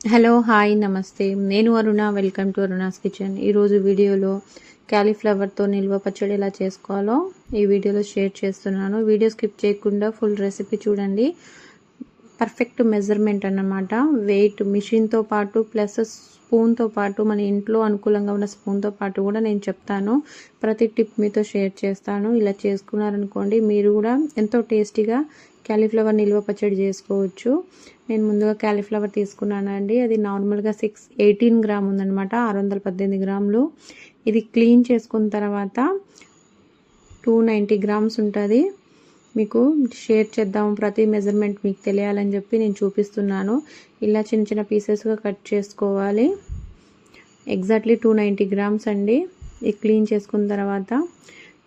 Hello hi నమస్తే. నేను Aruna welcome to Aruna's kitchen ఈరోజు వీడియోలో క్యాలీఫ్లవర్తో నిల్వ పచ్చడి ఎలా చేసుకోవాలో ఈ వీడియోలో షేర్ చేస్తున్నాను. వీడియో స్కిప్ చేయకుండా ఫుల్ రెసిపీ చూడండి. పర్ఫెక్ట్ మెజర్మెంట్ అన్నమాట. వెయిట్ మిషన్తో పాటు ప్లస్ స్పూన్తో పాటు మన ఇంట్లో అనుకూలంగా ఉన్న స్పూన్తో పాటు కూడా నేను చెప్తాను. ప్రతి టిప్ మీతో షేర్ చేస్తాను. ఇలా చేసుకున్నారనుకోండి మీరు కూడా ఎంతో టేస్టీగా క్యాలీఫ్లవర్ నిల్వ పచ్చడి చేసుకోవచ్చు. నేను ముందుగా క్యాలీఫ్లవర్ తీసుకున్నానండి. అది నార్మల్గా సిక్స్ ఎయిటీన్ గ్రామ్ ఉందనమాట ఆరు వందల పద్దెనిమిది గ్రాములు. ఇది క్లీన్ చేసుకున్న తర్వాత టూ నైంటీ గ్రామ్స్ ఉంటుంది. మీకు షేర్ చేద్దాం ప్రతి మెజర్మెంట్ మీకు తెలియాలని చెప్పి నేను చూపిస్తున్నాను. ఇలా చిన్న చిన్న పీసెస్గా కట్ చేసుకోవాలి. ఎగ్జాక్ట్లీ టూ నైంటీ గ్రామ్స్ అండి. ఇది క్లీన్ చేసుకున్న తర్వాత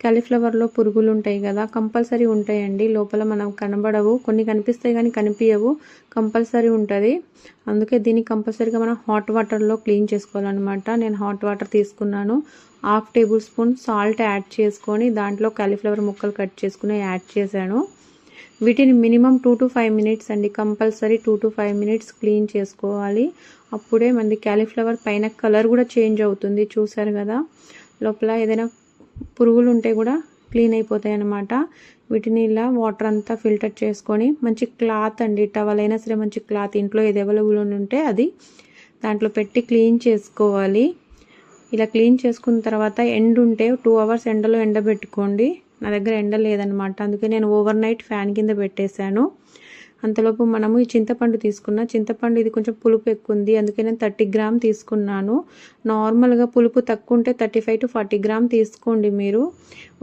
క్యాలీఫ్లవర్లో పురుగులు ఉంటాయి కదా కంపల్సరీ ఉంటాయండి. లోపల మనం కనబడవు. కొన్ని కనిపిస్తాయి కానీ కనిపించవు కంపల్సరీ ఉంటుంది. అందుకే దీన్ని కంపల్సరీగా మనం హాట్ వాటర్లో క్లీన్ చేసుకోవాలన్నమాట. నేను హాట్ వాటర్ తీసుకున్నాను. Half tablespoon salt add చేసుకొని దాంట్లో క్యాలీఫ్లవర్ ముక్కలు కట్ చేసుకుని యాడ్ చేశాను. వీటిని minimum two to five minutes అండి. Compulsory two to five minutes clean చేసుకోవాలి. అప్పుడే మనది క్యాలీఫ్లవర్ పైన కలర్ కూడా చేంజ్ అవుతుంది. చూసారు కదా? లోపల ఏదైనా పురుగులు ఉంటే కూడా క్లీన్ అయిపోతాయి అన్నమాట వీటిని ఇలా వాటర్ అంతా ఫిల్టర్ చేసుకొని మంచి క్లాత్ అండి. టవల్ అయినా సరే మంచి క్లాత్. ఇంట్లో ఏది అవైలబుల్ ఉంటే అది దాంట్లో పెట్టి క్లీన్ చేసుకోవాలి. ఇలా క్లీన్ చేసుకున్న తర్వాత ఎండ్ ఉంటే టూ అవర్స్ ఎండలో ఎండబెట్టుకోండి. నా దగ్గర ఎండ లేదనమాట అందుకే నేను ఓవర్ నైట్ ఫ్యాన్ కింద పెట్టేశాను. అంతలోపు మనము ఈ చింతపండు తీసుకున్న చింతపండు ఇది కొంచెం పులుపు ఎక్కువ ఉంది అందుకే నేను థర్టీ గ్రామ్ తీసుకున్నాను. నార్మల్గా పులుపు తక్కువ ఉంటే thirty five to forty gram తీసుకోండి మీరు.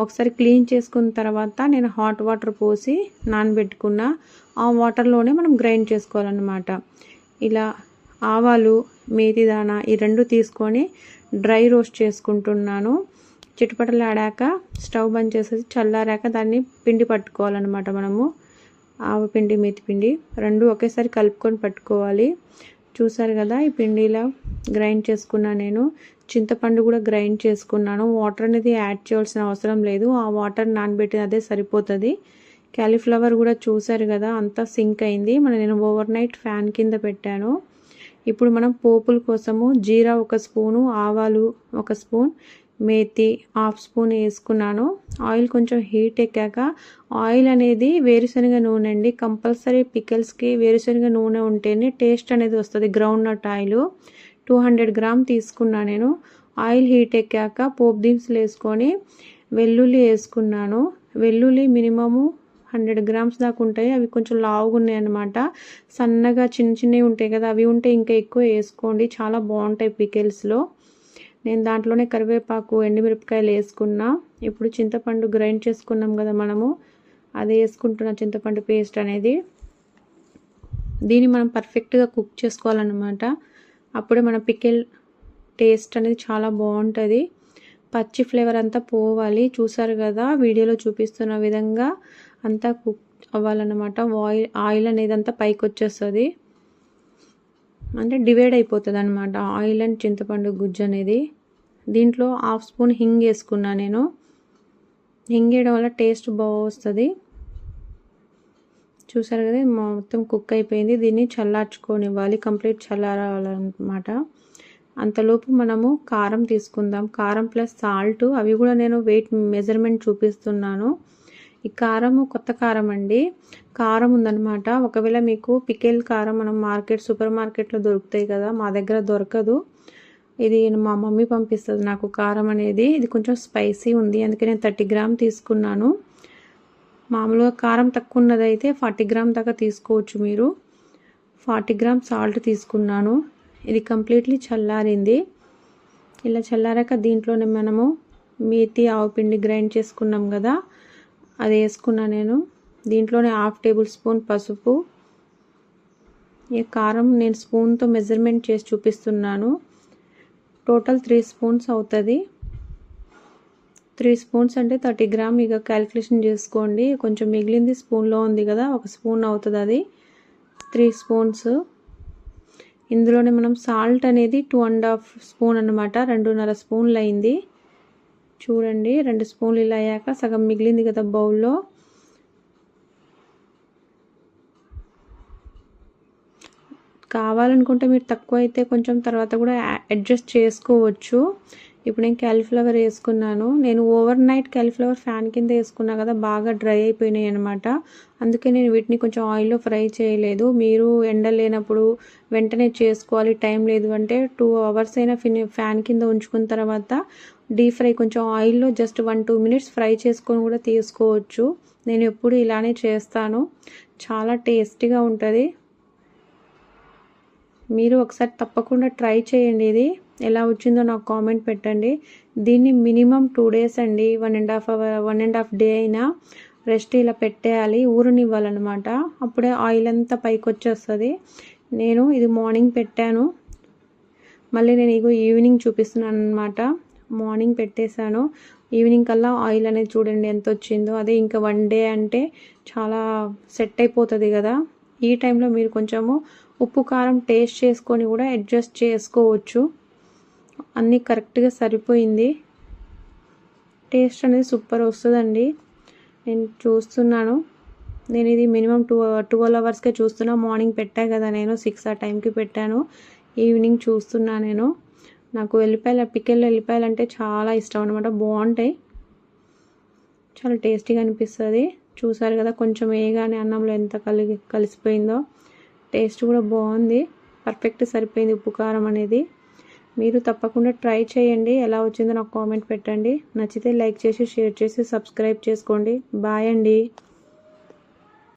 ఒకసారి క్లీన్ చేసుకున్న తర్వాత నేను హాట్ వాటర్ పోసి నానబెట్టుకున్న ఆ వాటర్లోనే మనం గ్రైండ్ చేసుకోవాలన్నమాట. ఇలా ఆవాలు మేతి దానా ఈ రెండు తీసుకొని డ్రై రోస్ట్ చేసుకుంటున్నాను. చిట్టుపట్టలు ఆడాక స్టవ్ బంద్ చేసేసి చల్లారాక దాన్ని పిండి పట్టుకోవాలన్నమాట మనము. ఆవపిండి మెతిపిండి రెండు ఒకేసారి కలుపుకొని పట్టుకోవాలి. చూసారు కదా ఈ పిండి ఇలా గ్రైండ్ చేసుకున్నాను నేను. చింతపండు కూడా గ్రైండ్ చేసుకున్నాను. వాటర్ అనేది యాడ్ చేయాల్సిన అవసరం లేదు. ఆ వాటర్ నానబెట్టిన అదే సరిపోతుంది. క్యాలీఫ్లవర్ కూడా చూసారు కదా అంతా సింక్ అయింది. మన నేను ఓవర్ నైట్ ఫ్యాన్ కింద పెట్టాను. ఇప్పుడు మనం పోపుల కోసము జీరా ఒక స్పూను ఆవాలు ఒక స్పూన్ మేతి హాఫ్ స్పూన్ వేసుకున్నాను. ఆయిల్ కొంచెం హీట్ ఎక్కాక ఆయిల్ అనేది వేరుశనగ నూనె అండి. కంపల్సరీ పికిల్స్కి వేరుశనగ నూనె ఉంటేనే టేస్ట్ అనేది వస్తుంది. Groundnut oil. Two hundred gram తీసుకున్నా నేను. ఆయిల్ హీట్ ఎక్కాక పోప్ దినుసులు వేసుకొని వెల్లుల్లి వేసుకున్నాను. వెల్లుల్లి మినిమము హండ్రెడ్ గ్రామ్స్ దాకా ఉంటాయి. అవి కొంచెం లావుగా ఉన్నాయి అనమాట సన్నగా చిన్న చిన్నవి ఉంటాయి కదా అవి ఉంటే ఇంకా ఎక్కువ వేసుకోండి. చాలా బాగుంటాయి పికిల్స్లో. నేను దాంట్లోనే కరివేపాకు ఎండుమిరపకాయలు వేసుకున్నా. ఇప్పుడు చింతపండు గ్రైండ్ చేసుకున్నాం కదా మనము. అది వేసుకుంటున్న చింతపండు పేస్ట్ అనేది. దీన్ని మనం పర్ఫెక్ట్గా కుక్ చేసుకోవాలన్నమాట. అప్పుడే మన పికిల్ టేస్ట్ అనేది చాలా బాగుంటుంది. పచ్చి ఫ్లేవర్ అంతా పోవాలి. చూసారు కదా వీడియోలో చూపిస్తున్న విధంగా అంతా కుక్ అవ్వాలన్నమాట. ఆయిల్ ఆయిల్ అనేది అంతా పైకి వచ్చేస్తుంది అంటే డివైడ్ అయిపోతుంది అనమాట ఆయిల్ అండ్ చింతపండు గుజ్జు అనేది. దీంట్లో హాఫ్ స్పూన్ హింగ్ వేసుకున్నా నేను. హింగ్ వేయడం వల్ల టేస్ట్ బాగా వస్తుంది. చూసారు కదా మొత్తం కుక్ అయిపోయింది. దీన్ని చల్లార్చుకోనివ్వాలి కంప్లీట్ చల్లారాలన్నమాట. అంతలోపు మనము కారం తీసుకుందాం. కారం ప్లస్ సాల్ట్ అవి కూడా నేను వెయిట్ మెజర్మెంట్ చూపిస్తున్నాను. ఈ కారము కొత్త కారం అండి కారం ఉందన్నమాట ఒకవేళ మీకు పికెల్ కారం మనం మార్కెట్ సూపర్ మార్కెట్లో దొరుకుతాయి కదా మా దగ్గర దొరకదు. ఇది మా మమ్మీ పంపిస్తుంది నాకు కారం అనేది. ఇది కొంచెం స్పైసీ ఉంది అందుకే నేను థర్టీ గ్రామ్ తీసుకున్నాను. మామూలుగా కారం తక్కువ ఉన్నదైతే ఫార్టీ గ్రామ్ దాకా తీసుకోవచ్చు మీరు. ఫార్టీ గ్రామ్ సాల్ట్ తీసుకున్నాను. ఇది కంప్లీట్లీ చల్లారింది. ఇలా చల్లారాక దీంట్లోనే మనము మేతి ఆవు పిండి గ్రైండ్ చేసుకున్నాం కదా అది వేసుకున్నా నేను. దీంట్లోనే హాఫ్ టేబుల్ స్పూన్ పసుపు. ఈ కారం నేను స్పూన్తో మెజర్మెంట్ చేసి చూపిస్తున్నాను. టోటల్ త్రీ స్పూన్స్ అవుతుంది. త్రీ స్పూన్స్ అంటే థర్టీ గ్రామ్ ఇక క్యాలిక్యులేషన్ చేసుకోండి. కొంచెం మిగిలింది స్పూన్లో ఉంది కదా ఒక స్పూన్ అవుతుంది అది. Three spoons. ఇందులోనే మనం సాల్ట్ అనేది టూ అండ్ హాఫ్ స్పూన్ అనమాట రెండున్నర స్పూన్లు అయింది. చూడండి రెండు స్పూన్లు ఇలా అయ్యాక సగం మిగిలింది కదా బౌల్లో. కావాలనుకుంటే మీరు తక్కువ అయితే కొంచెం తర్వాత కూడా అడ్జస్ట్ చేసుకోవచ్చు. ఇప్పుడు నేను క్యాలీఫ్లవర్ వేసుకున్నాను. నేను ఓవర్ నైట్ క్యాలీఫ్లవర్ ఫ్యాన్ కింద వేసుకున్నా కదా బాగా డ్రై అయిపోయినాయి అనమాట అందుకే నేను వీటిని కొంచెం ఆయిల్లో ఫ్రై చేయలేదు. మీరు ఎండ లేనప్పుడు వెంటనే చేసుకోవాలి టైం లేదు అంటే టూ అవర్స్ అయినా ఫిని ఫ్యాన్ కింద ఉంచుకున్న తర్వాత డీప్ ఫ్రై కొంచెం ఆయిల్లో just one two minutes fry చేసుకొని కూడా తీసుకోవచ్చు. నేను ఎప్పుడు ఇలానే చేస్తాను. చాలా టేస్టీగా ఉంటుంది. మీరు ఒకసారి తప్పకుండా ట్రై చేయండి ఇది. ఎలా వచ్చిందో నాకు కామెంట్ పెట్టండి. దీన్ని మినిమం టూ డేస్ అండి one and half hour one and half day అయినా రెస్ట్ ఇలా పెట్టేయాలి ఊరనివ్వాలన్నమాట. అప్పుడే ఆయిల్ అంతా పైకి వచ్చేస్తుంది నేను ఇది మార్నింగ్ పెట్టాను. మళ్ళీ నేను ఇగో ఈవినింగ్ చూపిస్తున్నాను అనమాట మార్నింగ్ పెట్టేశాను. ఈవినింగ్ కల్లా ఆయిల్ అనేది చూడండి ఎంత వచ్చిందో. అదే ఇంకా వన్ డే అంటే చాలా సెట్ అయిపోతుంది కదా. ఈ టైంలో మీరు కొంచెము ఉప్పు కారం టేస్ట్ చేసుకొని కూడా అడ్జస్ట్ చేసుకోవచ్చు. అన్నీ కరెక్ట్గా సరిపోయింది. టేస్ట్ అనేది సూపర్ వస్తుందండి. నేను చూస్తున్నాను. నేను ఇది మినిమం టూ ట్వెల్వ్ అవర్స్కే చూస్తున్నా. మార్నింగ్ పెట్టా కదా నేను సిక్స్ ఆ టైంకి పెట్టాను. ఈవినింగ్ చూస్తున్నా నేను. నాకు వెల్లిపాయలు పికెల్ వెల్లిపాయలు అంటే చాలా ఇష్టం అనమాట బాగుంటాయి. చాలా టేస్టీగా అనిపిస్తుంది. చూసారు కదా కొంచెం వేయగానే అన్నంలో ఎంత కలిగి కలిసిపోయిందో. టేస్ట్ కూడా బాగుంది. పర్ఫెక్ట్ సరిపోయింది ఉప్పు కారం అనేది. మీరు తప్పకుండా ట్రై చేయండి. ఎలా వచ్చిందో నాకు కామెంట్ పెట్టండి. నచ్చితే లైక్ చేసి షేర్ చేసి సబ్స్క్రైబ్ చేసుకోండి. బాయ్ అండి.